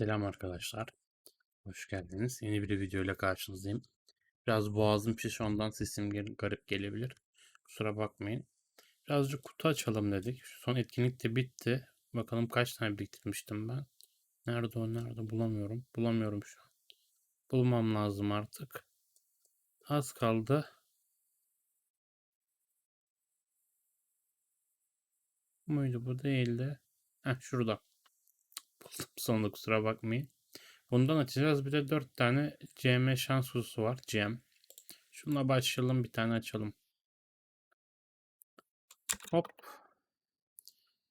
Selam arkadaşlar. Hoş geldiniz. Yeni bir video ile karşınızdayım. Biraz boğazım şiş ondan sesim garip gelebilir. Kusura bakmayın. Birazcık kutu açalım dedik. Şu son etkinlik de bitti. Bakalım kaç tane biriktirmiştim ben. Nerede o nerede bulamıyorum. Bulamıyorum şu an. Bulmam lazım artık. Az kaldı. Bu Muydu bu değildi. Heh şurada. Buldum sonunda kusura bakmayın. Bundan açacağız. Bir de 4 tane CM şans kutusu var. CM. Şununla başlayalım. Bir tane açalım. Hop.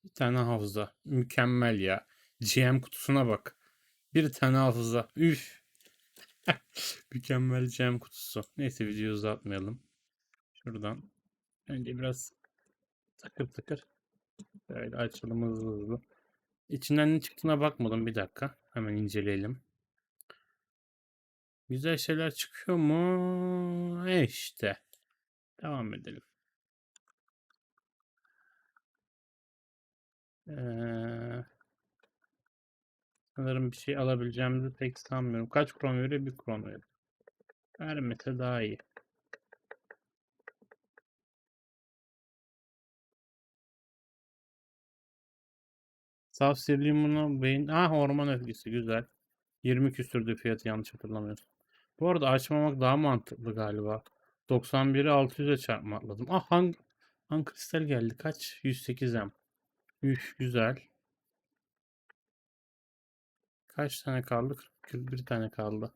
Bir tane hafıza. Mükemmel ya. GM kutusuna bak. Bir tane hafıza. Üf. Mükemmel GM kutusu. Neyse videoyu uzatmayalım. Şuradan. Önce biraz takır takır. Böyle açalım hızlı hızlı. İçinden ne çıktığına bakmadım. Bir dakika. Hemen inceleyelim. Güzel şeyler çıkıyor mu? E işte. Devam edelim. Ee, sanırım bir şey alabileceğimizi pek sanmıyorum. Kaç kron veriyor? Bir kron veriyor. Vermese daha iyi. Saf sirli limonu beyin... Ah orman öfkesi güzel. 20 küsürdü fiyatı yanlış hatırlamıyorsam. Bu arada açmamak daha mantıklı galiba. 91'i 600'e çarpmakladım. Ah hangi... Hangi kristal geldi? Kaç? 108M. Üf güzel. Kaç tane kaldı? 41 tane kaldı.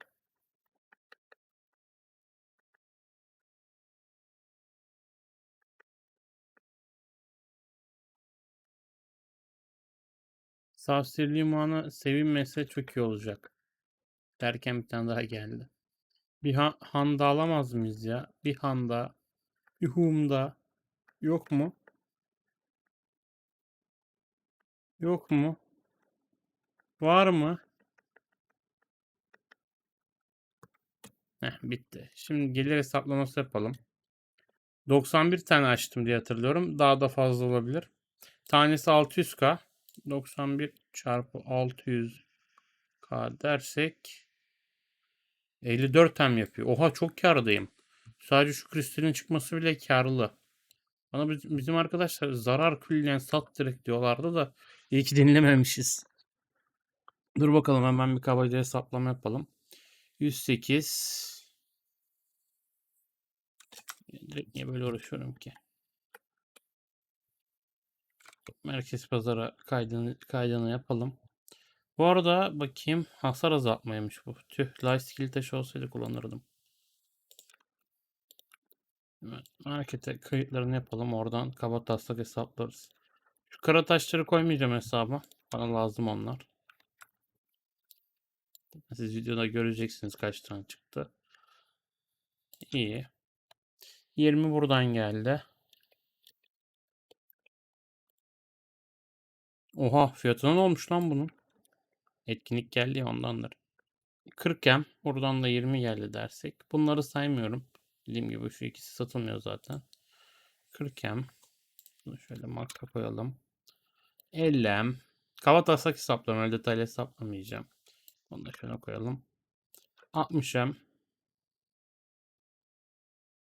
Savsir limanı sevinmese çok iyi olacak. Derken bir tane daha geldi. Bir ha handa alamaz mıyız ya? Bir handa. Bir humda. Yok mu? Yok mu? Var mı? Heh, bitti. Şimdi gelir hesaplaması yapalım. 91 tane açtım diye hatırlıyorum. Daha da fazla olabilir. Tanesi 600k. 91 çarpı 600k dersek 54 tem yapıyor. Oha çok kârdayım. Sadece şu kristalin çıkması bile karlı. Bana biz- bizim arkadaşlar zarar külliyen sat direkt diyorlardı da iyi ki dinlememişiz. Dur bakalım hemen bir kabaca hesaplama yapalım. 108 Direkt niye böyle uğraşıyorum ki? Merkez pazara kaydını, kaydını yapalım. Bu arada bakayım hasar azaltmaymış bu. Tüh life skill taşı olsaydı kullanırdım. Markete kayıtlarını yapalım. Oradan kaba taslak hesaplarız. Şu kara taşları koymayacağım hesaba. Bana lazım onlar. Siz videoda göreceksiniz kaç tane çıktı. İyi. 20 buradan geldi. Oha fiyatına ne olmuş lan bunun? Etkinlik geldi ya ondandır. 40 gem. Buradan da 20 geldi dersek. Bunları saymıyorum. Dediğim gibi şu ikisi satılmıyor zaten. 40 gem. Bunu şöyle marka koyalım. 50 em. Kava taslak hesaplarım. Öyle detaylı hesaplamayacağım. Onu da şöyle koyalım. 60 em.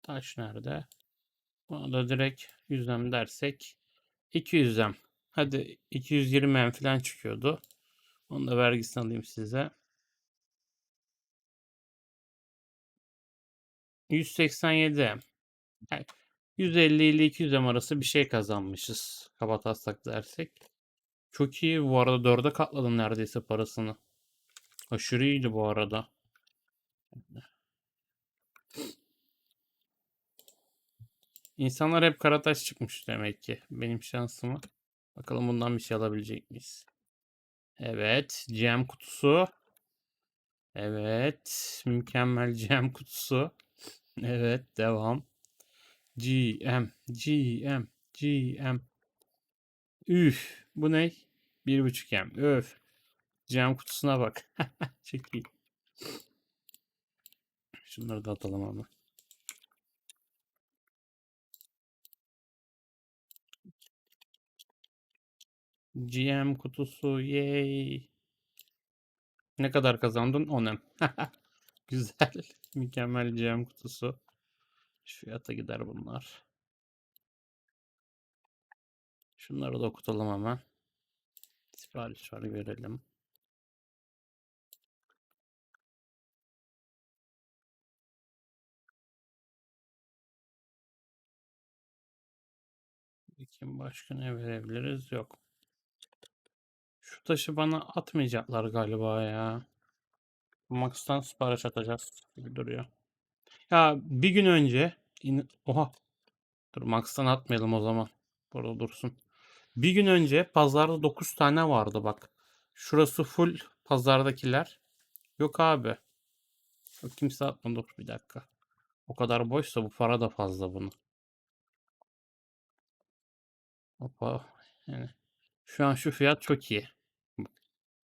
Taş nerede? Buna da direkt 100 em dersek 200 em. Hadi 220 em falan çıkıyordu. Onu da vergisini alayım size. 187 em. Yani 150 ile 200 em arası bir şey kazanmışız. Kabataslak dersek. Çok iyi. Bu arada 4'e katladım neredeyse parasını. Aşırı iyiydi bu arada. İnsanlar hep karataş çıkmış demek ki. Benim şansıma. Bakalım bundan bir şey alabilecek miyiz? Evet. GM kutusu. Evet. Mükemmel GM kutusu. Evet. Devam. GM. GM. GM. Üf. Bu ne? 1.5 M. Öf. GM kutusuna bak. Çok iyi. Şunları da atalım ama. GM kutusu yay. Ne kadar kazandın? 10 Güzel. Mükemmel GM kutusu. Şu fiyata gider bunlar. Şunları da okutalım hemen. Sipariş var görelim. Bakayım başka ne verebiliriz? Yok. Taşı bana atmayacaklar galiba ya. Max'tan sipariş atacağız gibi duruyor. Ya bir gün önce in- oha dur Max'tan atmayalım o zaman. Burada dursun. Bir gün önce pazarda 9 tane vardı bak. Şurası full pazardakiler. Yok abi. Yok kimse atmadı. Dur bir dakika. O kadar boşsa bu para da fazla bunun. Hoppa. Yani şu an şu fiyat çok iyi.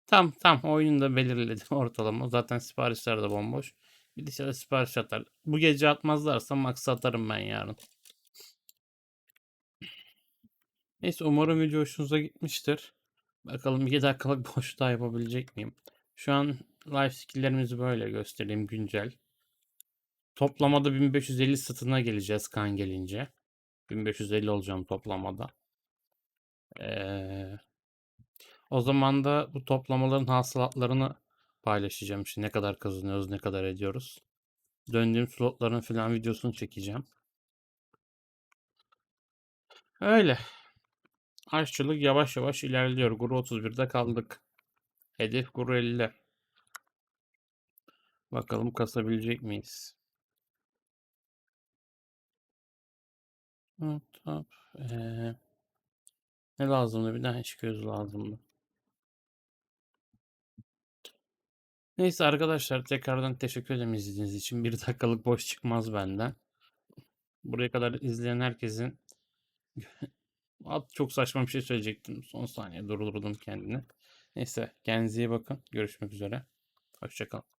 Tam tam oyunu da belirledi ortalama. Zaten siparişler de bomboş. Bir dışarı sipariş atar. Bu gece atmazlarsa max atarım ben yarın. Neyse umarım video hoşunuza gitmiştir. Bakalım 2 dakikalık boşluğa yapabilecek miyim? Şu an live skill'lerimizi böyle göstereyim güncel. Toplamada 1550 satına geleceğiz kan gelince. 1550 olacağım toplamada. Ee, o zaman da bu toplamaların hasılatlarını paylaşacağım. İşte ne kadar kazanıyoruz, ne kadar ediyoruz. Döndüğüm slotların filan videosunu çekeceğim. Öyle. Aşçılık yavaş yavaş ilerliyor. Guru 31'de kaldık. Hedef Guru 50. Bakalım kasabilecek miyiz? Hop, hop. Ee, ne lazımdı? Bir daha gözü lazımdı. Neyse arkadaşlar tekrardan teşekkür ederim izlediğiniz için. Bir dakikalık boş çıkmaz benden. Buraya kadar izleyen herkesin At çok saçma bir şey söyleyecektim. Son saniye durdurdum kendini. Neyse kendinize iyi bakın. Görüşmek üzere. Hoşçakalın.